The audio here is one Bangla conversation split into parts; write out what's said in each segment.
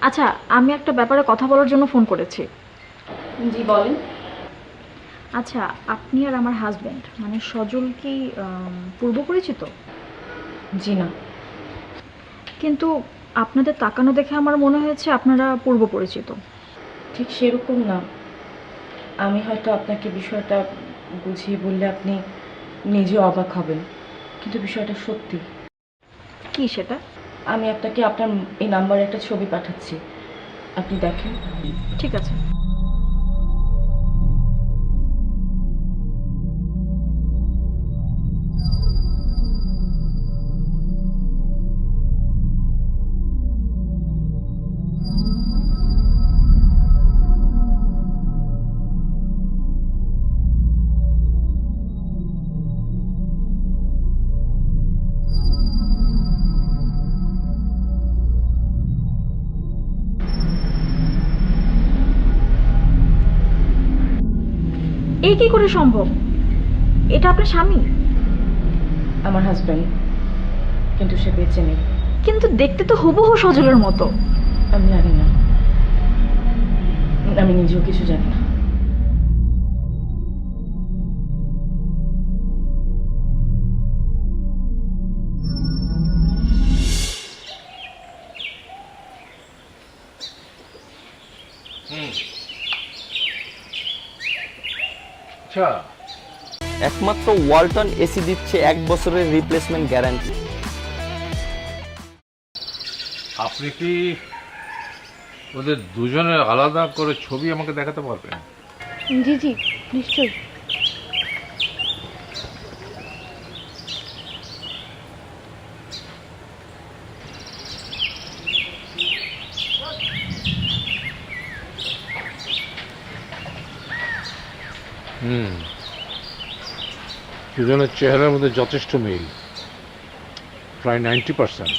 আচ্ছা আমি একটা ব্যাপারে কথা বলার জন্য ফোন করেছি। জি বলেন। আচ্ছা আপনি আর আমার হাজব্যান্ড মানে সজল কি পূর্ব পরিচিত? জি না। কিন্তু আপনাদের তাকানো দেখে আমার মনে হয়েছে আপনারা পূর্ব পরিচিত। ঠিক সেরকম না। আমি হয়তো আপনাকে বিষয়টা বুঝিয়ে বললে আপনি নিজে অবাক হবেন। কিন্তু বিষয়টা সত্যি। কি সেটা? আমি আপনাকে আপনার এই নাম্বারে একটা ছবি পাঠাচ্ছি। আপনি দেখেন। ঠিক আছে। এই কি করে সম্ভব? এটা আপনার স্বামী? আমার হাজব্যান্ড কিন্তু সে বেঁচে নেই। কিন্তু দেখতে তো হুবহু সজলের মতো। আমি জানি না। আমি নিজেও কিছু জানি না। আচ্ছা। একমাত্র ওয়ালটন এসি দিচ্ছে এক বছরের রিপ্লেসমেন্ট গ্যারান্টি আপনি কি ওদের দুজনের আলাদা করে ছবি আমাকে দেখাতে পারবেন? জি জি নিশ্চয়ই। হুম। দুজনের চেহারার মধ্যে যথেষ্ট মিল। প্রায় নাইনটি পার্সেন্ট।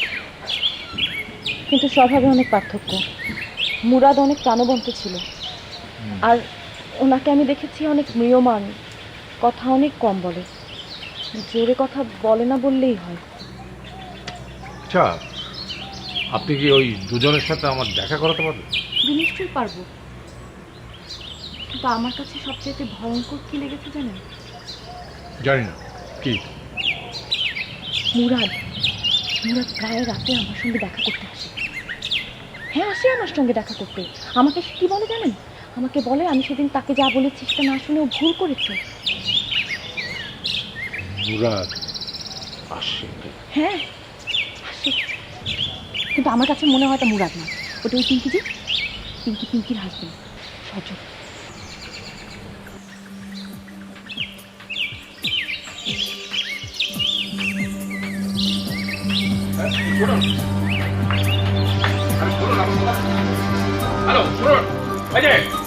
কিন্তু স্বভাবে অনেক পার্থক্য। মুরাদ অনেক প্রাণবন্ত ছিল। আর ওনাকে আমি দেখেছি অনেক মৃয়মান কথা অনেক কম বলে। জোরে কথা বলে না বললেই হয়। আচ্ছা আপনি কি ওই দুজনের সাথে আমার দেখা করাতে পারবেন? নিশ্চয়ই পারব। কিন্তু আমার কাছে সবচেয়ে ভয়ঙ্কর কি লেগেছে জানেন? জানি না কি? মুরাদ। মুরাদ প্রায় রাতে আমার সঙ্গে দেখা করতে আসে। হ্যাঁ আসে আমার সঙ্গে দেখা করতে। আমাকে সে কি বলে জানেন? আমাকে বলে আমি সেদিন তাকে যা বলেছি সেটা না শুনে ও ভুল করেছে। মুরাদ আসে হ্যাঁ আসে। কিন্তু আমার কাছে মনে হয় এটা মুরাদ না। ওটা ওই পিঙ্কি যে পিঙ্কি পিঙ্কির হাসবেন্ড সজল। Hallo, Hallo,